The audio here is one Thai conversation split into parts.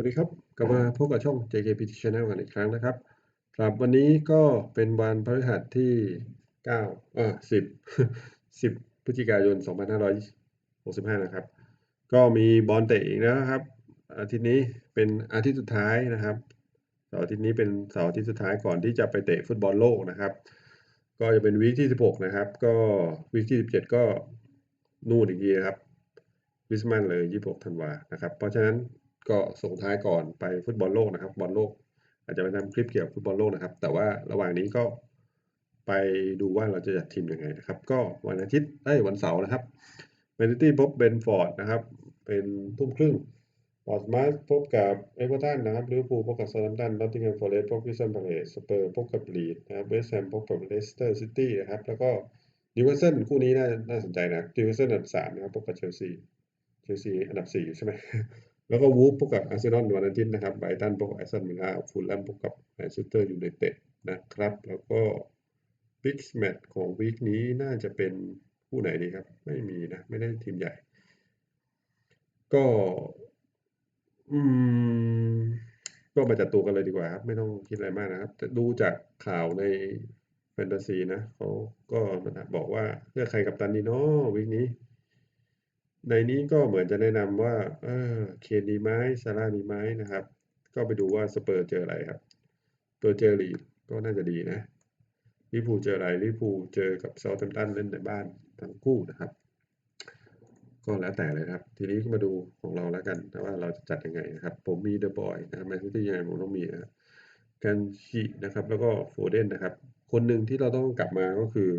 วัสดีครับ กลับมาพบกับช่อง JKPT Channel กันอีกครั้งนะครับครับวันนี้ก็เป็นวันพฤหัสที่ 9 เอ่อ10 10 พฤศจิกายน 2565 นะครับ ก็มีบอลเตะอีกนะครับ อาทิตย์นี้เป็นอาทิตย์สุดท้ายนะครับเสาร์อาทิตย์นี้เป็นเสาร์อาทิตย์สุดท้ายก่อนที่จะไปเตะฟุตบอลโลกนะครับ ก็จะเป็นวีคที่ 16 นะครับ ก็วีคที่ 17 ก็นู่นอีกทีครับคริสต์มาสเลย 26 ธันวานะครับ เพราะฉะนั้น ก็ส่งท้ายก่อนไปฟุตบอลโลกนะครับบอลโลก อาจจะไปทำคลิปเกี่ยวกับฟุตบอลโลกนะครับ แต่ว่าระหว่างนี้ก็ไปดูว่าเราจะจัดทีมยังไงนะครับ ก็วันอาทิตย์เอ้ยวันเสาร์นะครับแมนซิตี้พบเบนฟอร์ดนะครับ เป็นทุ่มครึ่งพอร์ตมาสพบกับเอเวอร์ตันนะครับลิเวอร์พูลพบกับซาร์ตันนอตติงแฮมฟอร์เรสต์พบกับคริสตันพาเลสสเปอร์พบกับลีดนะครับเวสต์แฮมพบกับเลสเตอร์ซิตี้นะครับ แล้วก็นิวคาสเซิลคู่นี้น่าน่าสนใจนะนิวคาสเซิลอันดับสามนะครับพบกับเชลซีเชลซีอันดับสี่ใช่ไหม แล้วก็วูฟพบกับอาร์เซนอลวันอาทิตย์นะครับไบตันพบกับแอสตันวิลล่าฟูลแลมพบกับแมนเชสเตอร์ยูไนเต็ดนะครับ แล้วก็บิ๊กแมตช์ของวีคนี้น่าจะเป็นคู่ไหนดีครับ ไม่มีนะ ไม่ได้ทีมใหญ่ ก็อืมก็มาจัดตัวกันเลยดีกว่าครับ ไม่ต้องคิดอะไรมากนะครับแต่ดูจากข่าวในแฟนตาซีนะเขาก็บอกว่าเลือกใครกับตันดีเนาะวีคนี้ ในนี้ก็เหมือนจะแนะนำว่าเออเคนดีไหมซาร่าดีไหมนะครับ ก็ไปดูว่าสเปอร์เจออะไรครับสเปอร์เจอลีดก็น่าจะดีนะลิเวอร์พูเจออะไรลิเวอร์พูเจอกับเซาท์แฮมตันเล่นในบ้านทั้งคู่นะครับ ก็แล้วแต่เลยครับ ทีนี้ก็มาดูของเราแล้วกันนะว่าเราจะจัดยังไงนะครับ ผมมีเดอะบอยนะครับแมนซิตี้ยังไงผมต้องมีนะครับกันชินะครับ แล้วก็โฟเดนนะครับ คนหนึ่งที่เราต้องกลับมาก็คือ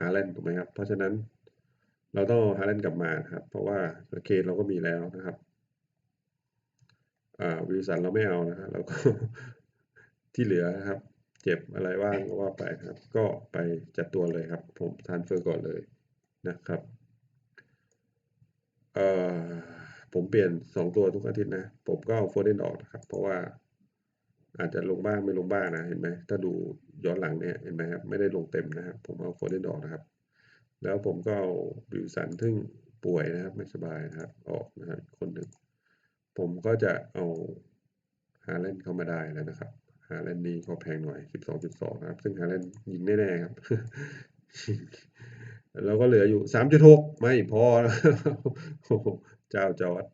ฮาแลนด์ถูกไหมครับ เพราะฉะนั้น เราต้องเอาฮาแลนด์กลับมาครับ เพราะว่าเคนเราก็มีแล้วนะครับวิลสันเราไม่เอานะฮะเราก็ที่เหลือนะครับ เจ็บอะไรว่างก็ว่าไปครับ ก็ไปจัดตัวเลยครับ ผมทานเฟอร์ก่อนเลยนะครับเอ่อผมเปลี่ยนสองตัวทุกอาทิตย์นะ ผมก็เอาโฟเดนออกนะครับ เพราะว่าอาจจะลงบ้างไม่ลงบ้างนะเห็นไหมถ้าดูย้อนหลังเนี่ยเห็นไหมครับไม่ได้ลงเต็มนะครับ ผมเอาโฟเดนออกนะครับ แล้วผมก็เอาบิวสันซึ่งป่วยนะครับไม่สบายนะครับออกนะครับคนหนึ่งผมก็จะเอาฮาแลนเข้ามาได้แล้วนะครับฮาแลนนี้ก็แพงหน่อย 12.2 นะครับ ซึ่งฮาแลนยิงแน่ๆครับแล้วก็เหลืออยู่ 3.6 ไม่พอนะโอ้โหเจ้าจอร์ด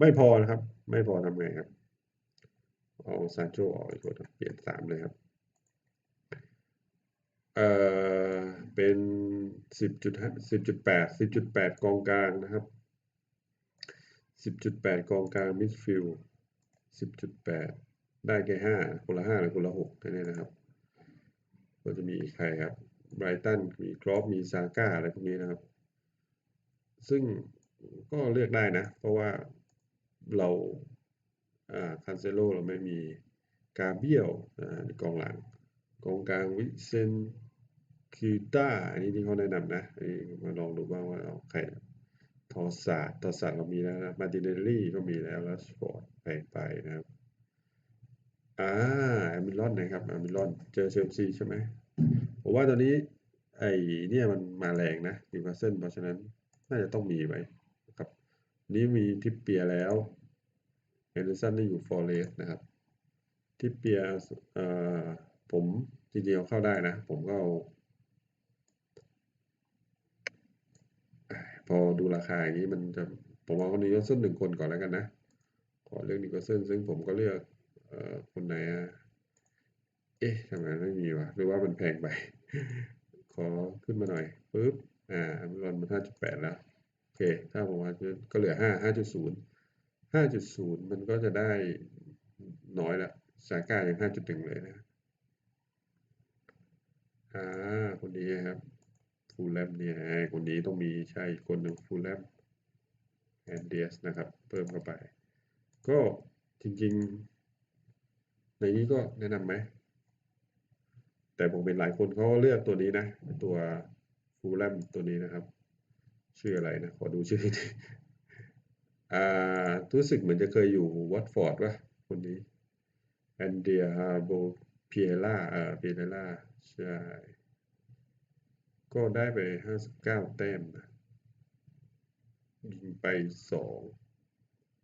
ไม่พอนะครับ ไม่พอทำไงครับ เอาซานโชออกอีกคนเปลี่ยนสามเลยครับ เอ่อ เป็นสิบจุดห้าสิบจุดแปดสิบจุดแปดกองกลางนะครับสิบจุดแปดกองกลางมิดฟิลสิบจุดแปดได้แค่ห้าคนละห้าหรือคนละหกแค่นี้นะครับ ก็จะมีใครครับไบรตันมีกรอฟมีซาก้าอะไรพวกนี้นะครับ ซึ่งก็เลือกได้นะ เพราะว่าเราคันเซโลเราไม่มีกาเบียลในกองหลังกองกลางวิเซน คิต้าอันนี้ที่เขาแนะนำนะอันนี้มาลองดูบ้างว่าเอาใครทอสาทอสาดเรามีแล้วนะมาติเนลลี่ก็มีแล้วแล้วสปอร์ตไปไปนะครับอ่าแอมิลอนนะครับแอมิลอนเจอเชลซีใช่ไหมผมว่าตอนนี้ไอ้เนี่ยมันมาแรงนะนิวคาสเซิลเพราะฉะนั้นน่าจะต้องมีไว้นะครับนี้มีทิปเปียแล้วเฮนเดอร์สันได้อยู่ฟอร์เรสนะครับทิปเปียเอ่อผมจริงๆเอาเข้าได้นะ ผมก็เอา พอดูราคาอย่างนี้มันจะผมเอาคนนี้ก็ส้นหนึ่งคนก่อนแล้วกันนะ ขอเลือกนิวคาสเซิลซึ่งผมก็เลือกเอ่อคนไหนอะเอ๊ะทำไมไม่มีวะหรือว่ามันแพงไป ขอขึ้นมาหน่อยปุ๊บอ่าอเมรอนมันห้าจุดแปดแล้วโอเค ถ้าผมว่าก็เหลือห้าห้าจุดศูนย์ห้าจุดศูนย์มันก็จะได้น้อยละซาก้ายังห้าจุดหนึ่งเลยนะอ่าคนนี้ครับ ฟูลแลมเนี่ยคนนี้ต้องมีใช่อีกคนหนึ่งฟูลแลมแอนเดียสนะครับ เพิ่มเข้าไป ก็จริงๆ ในนี้ก็แนะนำไหม แต่ผมเป็นหลายคนเขาก็เลือกตัวนี้นะ ตัวฟูลแลมตัวนี้นะครับ ชื่ออะไรนะ ขอดูชื่อหน่อยอ่ารู้สึกเหมือนจะเคยอยู่วัตฟอร์ดวะคนนี้แอนเดียฮาโบเพียร่าเอ่อเพียร่าใช่ ก็ได้ไปห้าสิบเก้าแต้มนะยิงไปสอง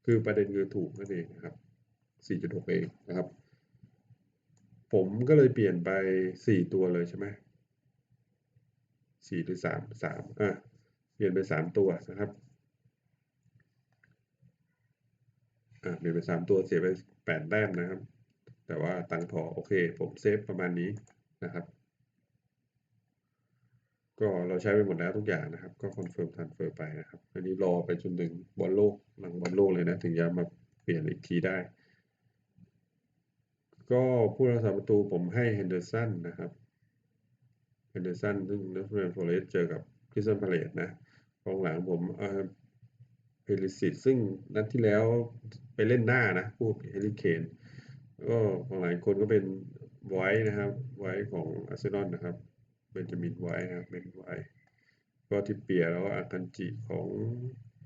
คือประเด็นคือถูกนั่นเองนะครับ4.6เองนะครับ ผมก็เลยเปลี่ยนไป4ตัวเลยใช่ไหม4หรือ3 3อะเปลี่ยนไป3ตัวนะครับอ่าเปลี่ยนไป3ตัวเสียไป8แต้มนะครับ แต่ว่าตังพอโอเค ผมเซฟประมาณนี้นะครับ ก็เราใช้ไปหมดแล้วทุกอย่างนะครับ ก็คอนเฟิร์มทันเฟอร์ไปนะครับ อันนี้รอไปจนถึงบอลโลกหลังบอลโลกเลยนะ ถึงจะมาเปลี่ยนอีกทีได้ ก็ผู้รักษาประตูผมให้เฮนเดอร์สันนะครับ เฮนเดอร์สันซึ่งนักเรียนโฟเรสเจอกับคริสตันพาเลตนะกองหลังผมเออเพลิสิตซึ่งนัดที่แล้วไปเล่นหน้านะผู้เฮลิเคนก็ของหลายคนก็เป็นไว้นะครับไว้ของอาร์เซนอลนะครับ เบนจามินไว้นะครับเป็นไว้ก็ทิปเปียแล้วก็อาคันจิของ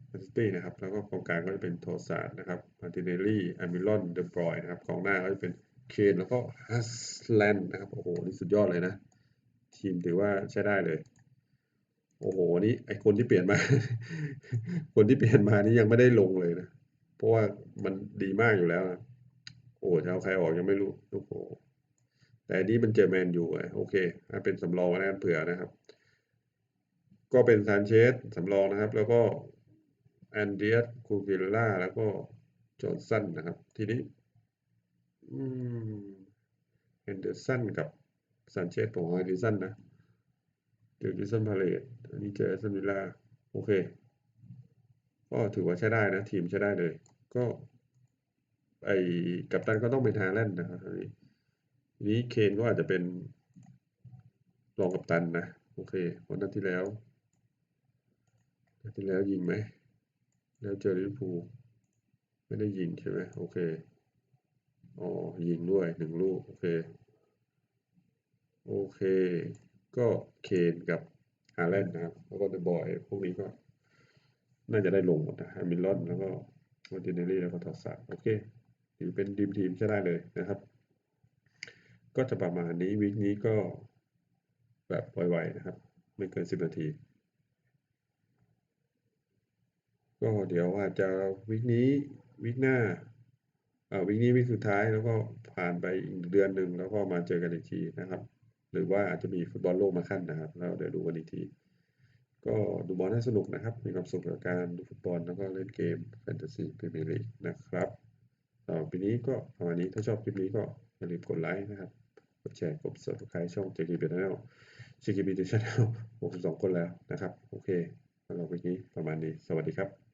แมนซิตี้นะครับ แล้วก็กองกลางก็จะเป็นโทซาร์นะครับมาร์ติเนลลี่อามิลอนเดบรอยนะครับกองหน้าก็จะเป็นเคนแล้วก็ฮัสแลนด์นะครับโอ้โหนี่สุดยอดเลยนะ ทีมถือว่าใช้ได้เลย โอ้โหนี่ไอคนที่เปลี่ยนมา คนที่เปลี่ยนมานี่ยังไม่ได้ลงเลยนะ เพราะว่ามันดีมากอยู่แล้วนะโอ้จะเอาใครออกยังไม่รู้โอ้โห แต่อันนี้มันเจอแมนยูไงโอเคเป็นสำรองนะเผื่อนะครับ ก็เป็นซานเชสสำรองนะครับ แล้วก็แอนเดียสคูกิลล่าแล้วก็จอร์นสันนะครับ ทีนี้แอนเดอร์สันกับซานเชสผมแอนเดอร์สันนะเจอกิสันพาเลตอันนี้เจอแอสตันวิลล่าโอเค ก็ถือว่าใช้ได้นะ ทีมใช้ได้เลย ก็ ไอกัปตันก็ต้องเป็นฮาแลนด์นะครับอัน นี้เคนก็อาจจะเป็นรองกัปตันนะ โอเควันนั้นที่แล้วนัดที่แล้วยิงไหม แล้วเจอลิเวอร์พูลไม่ได้ยิงใช่ไหมโอเคอ๋อยิงด้วยหนึ่งลูก โอเค โอเค ก็เคนกับฮาแลนด์นะครับ แล้วก็เดอะบอยพวกนี้ก็ น่าจะได้ลงหมดนะฮามิลลอนแล้วก็มาร์ติเนลลี่แล้วก็ทอสซาโอเคถือเป็นดีมทีมใช้ได้เลยนะครับ ก็จะประมาณนี้วีคนี้ก็แบบไวๆนะครับ ไม่เกินสิบนาที ก็เดี๋ยวอาจจะวีคนี้วีคหน้าอ่าวีคนี้วีคสุดท้ายแล้วก็ผ่านไปอีกเดือนหนึ่งแล้วก็มาเจอกันอีกทีนะครับ หรือว่าอาจจะมีฟุตบอลโลกมาขั้นนะครับ แล้วเดี๋ยวดูกันอีกที ก็ดูบอลให้สนุกนะครับ มีความสุขกับการดูฟุตบอลแล้วก็เล่นเกมแฟนตาซีพรีเมียร์ลีกนะครับสำหรับปีนี้ก็ประมาณนี้ถ้าชอบคลิปนี้ก็อย่าลืมกดไลค์นะครับ กดแชร์กด subscribe ช่อง JKB Channel JKB Channel 62 คนแล้วนะครับ โอเคสำหรับวันนี้ประมาณนี้ สวัสดีครับ